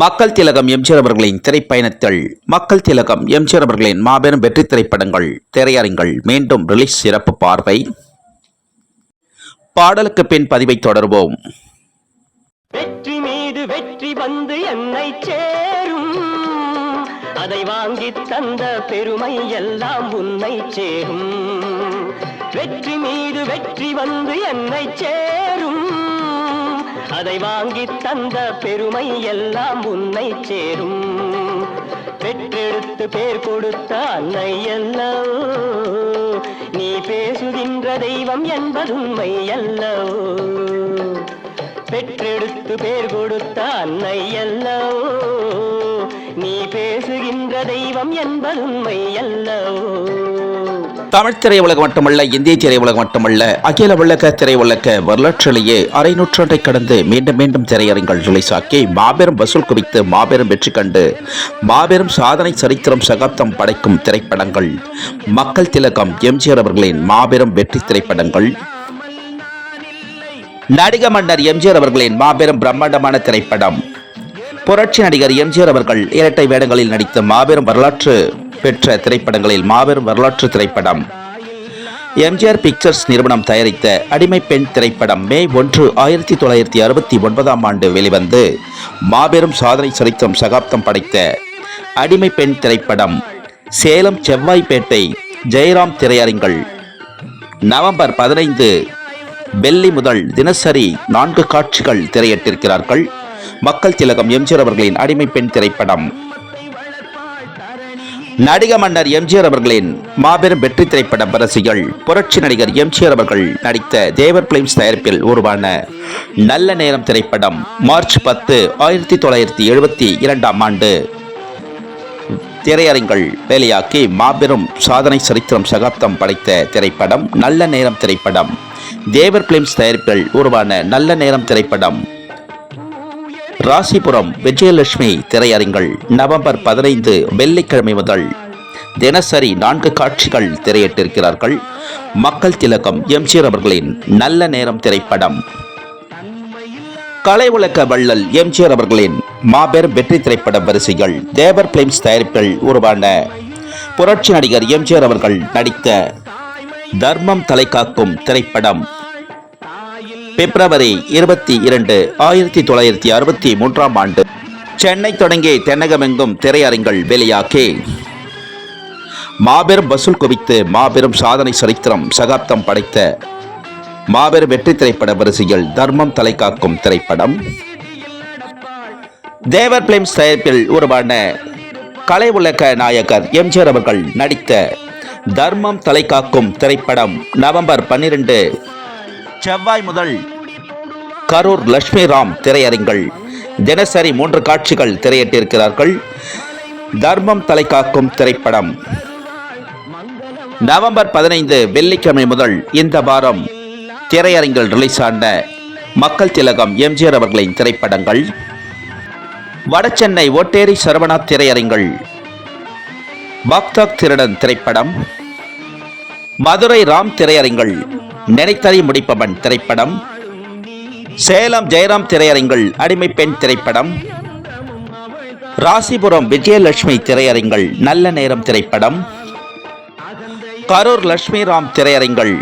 மக்கள் திலகம் எம்ஜிஆர் அவர்களின் திரைப்பயணத்தில் மக்கள் திலகம் எம்ஜிஆர் அவர்களின் மாபெரும் வெற்றி திரைப்படங்கள் திரையரங்கள் மீண்டும் ரிலீஸ் சிறப்பு பார்வை. பாடலுக்கு பின் பதிவை தொடர்வோம். வெற்றி மீது வெற்றி வந்து என்னை சேரும். அதை வாங்கி தந்த பெருமை எல்லாம் உன்னை சேரும். வெற்றி மீது வெற்றி வந்து என்னை சேரும். அதை வாங்கி தந்த பெருமை எல்லாம் உன்னை சேரும். பெற்றெடுத்து பேர் கொடுத்த அன்னை அல்லவோ நீ பேசுகின்ற தெய்வம் என்பதுண்மை அல்லவோ பெற்றெடுத்து பேர் கொடுத்த அன்னை அல்லவோ நீ பேசுகின்ற தெய்வம் என்பதுண்மை அல்லவோ தமிழ் திரையுலகம் மட்டுமல்ல இந்திய திரையுலகம் மட்டுமல்ல அகில உலக திரையுலக வரலாற்றிலேயே அரை நூற்றாண்டை கடந்து மீண்டும் மீண்டும் திரையரங்கள் ரிலீஸாக்கி மாபெரும் வசூல் குவித்து மாபெரும் வெற்றி கண்டு மாபெரும் சாதனை சரித்திரம் சகாப்தம் படைக்கும் திரைப்படங்கள். மக்கள் திலகம் எம்ஜிஆர் அவர்களின் மாபெரும் வெற்றி திரைப்படங்கள். நடிக மன்னர் எம்ஜிஆர் அவர்களின் மாபெரும் பிரம்மாண்டமான திரைப்படம். புரட்சி நடிகர் எம்ஜிஆர் அவர்கள் இரட்டை வேடங்களில் நடித்த மாபெரும் வரலாற்று பெற்ற திரைப்படங்களில் மாபெரும் வரலாற்று திரைப்படம். எம்ஜிஆர் பிக்சர்ஸ் நிறுவனம் தயாரித்த அடிமை பெண் திரைப்படம் மே ஒன்று ஆயிரத்தி தொள்ளாயிரத்தி அறுபத்தி ஒன்பதாம் ஆண்டு வெளிவந்து மாபெரும் சாதனை சரித்திரம் சகாப்தம் படைத்த அடிமை பெண் திரைப்படம் சேலம் செவ்வாய்ப்பேட்டை ஜெயராம் திரையரங்கள் நவம்பர் பதினைந்து வெள்ளி முதல் தினசரி நான்கு காட்சிகள் திரையிட்டிருக்கிறார்கள். மக்கள் திலகம் எம்ஜிஆர் அவர்களின் அடிமை பெண் திரைப்படம் நடிக மன்னர் எம்ஜிஆர் அவர்களின் மாபெரும் வெற்றி திரைப்படம் பரசிகள் புரட்சி நடிகர் எம்ஜிஆர் அவர்கள் நடித்த தேவர் பிலிம்ஸ் தயாரிப்பில் உருவான நல்ல நேரம் திரைப்படம் மார்ச் பத்து ஆயிரத்தி தொள்ளாயிரத்தி எழுபத்தி இரண்டாம் ஆண்டு. திரையரங்கள் வேலையாக்கி மாபெரும் சாதனை சரித்திரம் சகாப்தம் படைத்த திரைப்படம் நல்ல நேரம் திரைப்படம். தேவர் பிலிம்ஸ் தயாரிப்பில் உருவான நல்ல நேரம் திரைப்படம் ராசிபுரம் விஜயலட்சுமி திரையரங்கள் நவம்பர் பதினைந்து வெள்ளிக்கிழமை முதல் தினசரி நான்கு காட்சிகள் திரையிட்டிருக்கிறார்கள். மக்கள் திலகம் எம்ஜிஆர் அவர்களின் நல்ல நேரம் திரைப்படம். கலை உலக வள்ளல் எம்ஜிஆர் அவர்களின் மாபெரும் வெற்றி திரைப்பட வரிசைகள் தேவர் பிலிம்ஸ் தயாரிப்பில் உருவான புரட்சி நடிகர் எம்ஜிஆர் அவர்கள் நடித்த தர்மம் தலைகாக்கும் திரைப்படம் பிப்ரவரி இருபத்தி இரண்டு ஆயிரத்தி தொள்ளாயிரத்தி அறுபத்தி மூன்றாம் ஆண்டு. சென்னை தொடங்கி தென்னகமெங்கும் திரையரங்கள் வெளியாக்கி மாபெரும் வசூல் குவித்து மாபெரும் சாதனை சரித்திரம் சகாப்தம் படைத்த மாபெரும் வெற்றி திரைப்பட வரிசையில் தர்மம் தலைகாக்கும் திரைப்படம். தேவர் பிலிம்ஸ் தயாரிப்பில் உருவான கலை உலக நாயகர் எம்ஜிஆர் அவர்கள் நடித்த தர்மம் தலைகாக்கும் திரைப்படம் நவம்பர் பன்னிரண்டு செவ்வாய் முதல் கரூர் லட்சுமி ராம் திரையரங்கள் தினசரி மூன்று காட்சிகள் திரையிட்டிருக்கிறார்கள். தர்மம் தலைகாக்கும் திரைப்படம். நவம்பர் பதினைந்து வெள்ளிக்கிழமை முதல் இந்த வாரம் திரையரங்கில் ரிலீஸ் ஆன மக்கள் திலகம் எம்ஜிஆர் அவர்களின் திரைப்படங்கள். வடசென்னை ஓட்டேரி சரவணா திரையரங்கள் பாக்தாக் திருடன் திரைப்படம். மதுரை ராம் திரையரங்கள் நினைத்ததை முடிப்பவன் திரைப்படம். சேலம் ஜெயராம் திரையரங்கில் அடிமை பெண் திரைப்படம். ராசிபுரம் விஜயலட்சுமி திரையரங்கில் நல்ல நேரம் திரைப்படம். கரூர் லட்சுமி ராம் திரையரங்கில்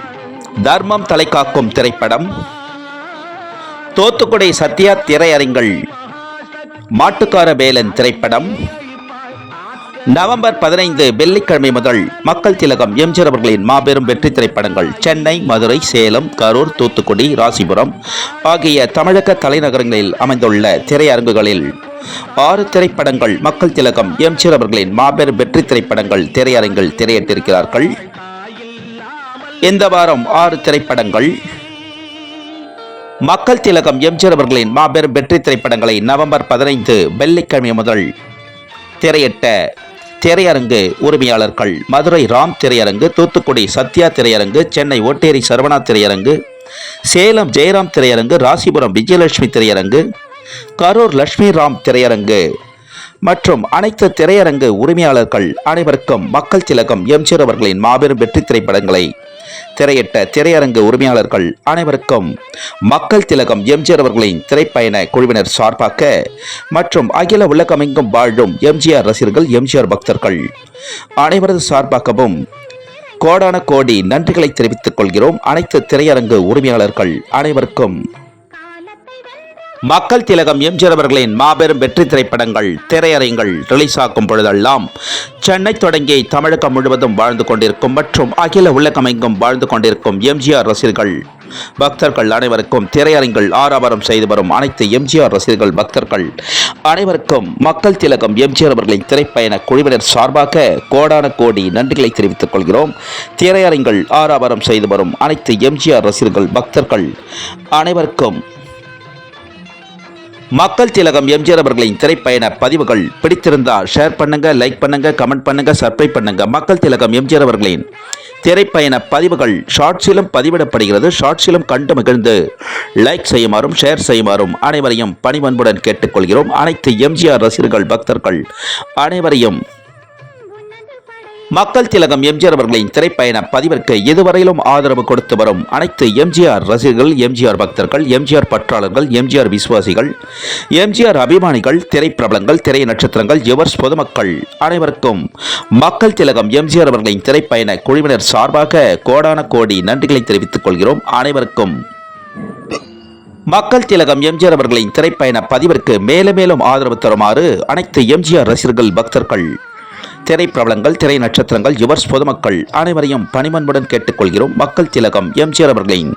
தர்மம் தலைகாக்கும் திரைப்படம். தோத்துக்குடி சத்யா திரையரங்கில் மாட்டுக்கார வேலன் திரைப்படம். நவம்பர் பதினைந்து வெள்ளிக்கிழமை முதல் மக்கள் திலகம் எம்ஜிஆர் அவர்களின் மாபெரும் வெற்றி திரைப்படங்கள் சென்னை மதுரை சேலம் கரூர் தூத்துக்குடி ராசிபுரம் ஆகிய தமிழக தலைநகரங்களில் அமைந்துள்ள திரையரங்குகளில் ஆறு திரைப்படங்கள் மக்கள் திலகம் எம்ஜிஆர் அவர்களின் மாபெரும் வெற்றி திரைப்படங்கள் திரையரங்கில் திரையிட்டிருக்கிறார்கள். இந்த வாரம் ஆறு திரைப்படங்கள் மக்கள் திலகம் எம்ஜிஆர் அவர்களின் மாபெரும் வெற்றி திரைப்படங்களை நவம்பர் பதினைந்து வெள்ளிக்கிழமை முதல் திரையிட்ட திரையரங்கு உரிமையாளர்கள். மதுரை ராம் திரையரங்கு தூத்துக்குடி சத்யா திரையரங்கு சென்னை ஓட்டேரி சரவணா திரையரங்கு சேலம் ஜெயராம் திரையரங்கு ராசிபுரம் விஜயலட்சுமி திரையரங்கு கரூர் லட்சுமி ராம் திரையரங்கு மற்றும் அனைத்து திரையரங்கு உரிமையாளர்கள் அனைவருக்கும் மக்கள் திலகம் எம்ஜிஆர் அவர்களின் மாபெரும் வெற்றி திரைப்படங்களை திரையிட்ட திரையரங்கு உரிமையாளர்கள் அனைவருக்கும் மக்கள் திலகம் எம்ஜிஆர் அவர்களின் திரைப்பயண குழுவினர் சார்பாக மற்றும் அகில உலகமெங்கும் வாழும் எம்ஜிஆர் ரசிகர்கள் எம்ஜிஆர் பக்தர்கள் அனைவரது சார்பாகவும் கோடான கோடி நன்றிகளை தெரிவித்துக் கொள்கிறோம். அனைத்து திரையரங்கு உரிமையாளர்கள் அனைவருக்கும் மக்கள் திலகம் எம்ஜிஆர் அவர்களின் மாபெரும் வெற்றி திரைப்படங்கள் திரையரங்கள் ரிலீஸ் ஆகும் பொழுதெல்லாம் சென்னை தொடங்கி தமிழகம் முழுவதும் வாழ்ந்து கொண்டிருக்கும் மற்றும் அகில உலகமெங்கும் வாழ்ந்து கொண்டிருக்கும் எம்ஜிஆர் ரசிகர்கள் பக்தர்கள் அனைவருக்கும் திரையரங்கில் ஆரவாரம் செய்து வரும் அனைத்து எம்ஜிஆர் ரசிகர்கள் பக்தர்கள் அனைவருக்கும் மக்கள் திலகம் எம்ஜிஆர் அவர்களின் திரைப்பயண குழுவினர் சார்பாக கோடான கோடி நன்றிகளை தெரிவித்துக் கொள்கிறோம். திரையரங்கள் ஆரவாரம் செய்து வரும் அனைத்து எம்ஜிஆர் ரசிகர்கள் பக்தர்கள் அனைவருக்கும் மக்கள் திலகம் எம்ஜிஆர் அவர்களின் திரைப்பயண பதிவுகள். பிடித்திருந்தால் ஷேர் பண்ணுங்க லைக் பண்ணுங்க கமெண்ட் பண்ணுங்க சப்ஸ்கிரைப் பண்ணுங்க. மக்கள் திலகம் எம்ஜிஆர் அவர்களின் திரைப்பயண பதிவுகள் ஷார்ட்ஸிலும் பதிவிடப்படுகிறது. ஷார்ட்ஸிலும் கண்டு மகிழ்ந்து லைக் செய்யுமாறும் ஷேர் செய்யுமாறும் அனைவரையும் பணிவன்புடன் கேட்டுக்கொள்கிறோம். அனைத்து எம்ஜிஆர் ரசிகர்கள் பக்தர்கள் அனைவரையும் மக்கள் திலகம் எம்ஜிஆர் அவர்களின் திரைப்பயண பதிவிற்கு இதுவரையிலும் ஆதரவு கொடுத்து வரும் அனைத்து எம்ஜிஆர் ரசிகர்கள் எம்ஜிஆர் பக்தர்கள் எம்ஜிஆர் பற்றாளர்கள் எம்ஜிஆர் விசுவாசிகள் எம்ஜிஆர் அபிமானிகள் திரைப்பிரபலங்கள் திரை நட்சத்திரங்கள் எவர்ஸ் பொதுமக்கள் அனைவருக்கும் மக்கள் திலகம் எம்ஜிஆர் அவர்களின் திரைப்பயண குழுவினர் சார்பாக கோடான கோடி நன்றிகளை தெரிவித்துக் கொள்கிறோம். அனைவருக்கும் மக்கள் திலகம் எம்ஜிஆர் அவர்களின் திரைப்பயண பதிவிற்கு மேலும் மேலும் ஆதரவு தருமாறு அனைத்து எம்ஜிஆர் ரசிகர்கள் பக்தர்கள் திரைப்பிரபலங்கள் திரை நட்சத்திரங்கள் யுவர்ஸ் பொதுமக்கள் அனைவரையும் பணிமன்புடன் கேட்டுக்கொள்கிறோம். மக்கள் திலகம் எம்ஜிஆர் அவர்களின்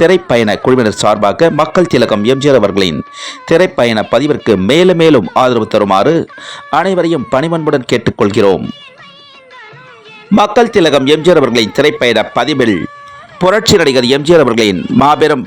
திரைப்பயண குழுவினர் சார்பாக மக்கள் திலகம் எம்ஜிஆர் அவர்களின் திரைப்பயண பதிவிற்கு மேலும் மேலும் ஆதரவு தருமாறு அனைவரையும் பணிமன்புடன் கேட்டுக்கொள்கிறோம். மக்கள் திலகம் எம்ஜிஆர் அவர்களின் திரைப்பயண பதிவில் புரட்சி நடிகர் எம்ஜிஆர் அவர்களின் மாபெரும்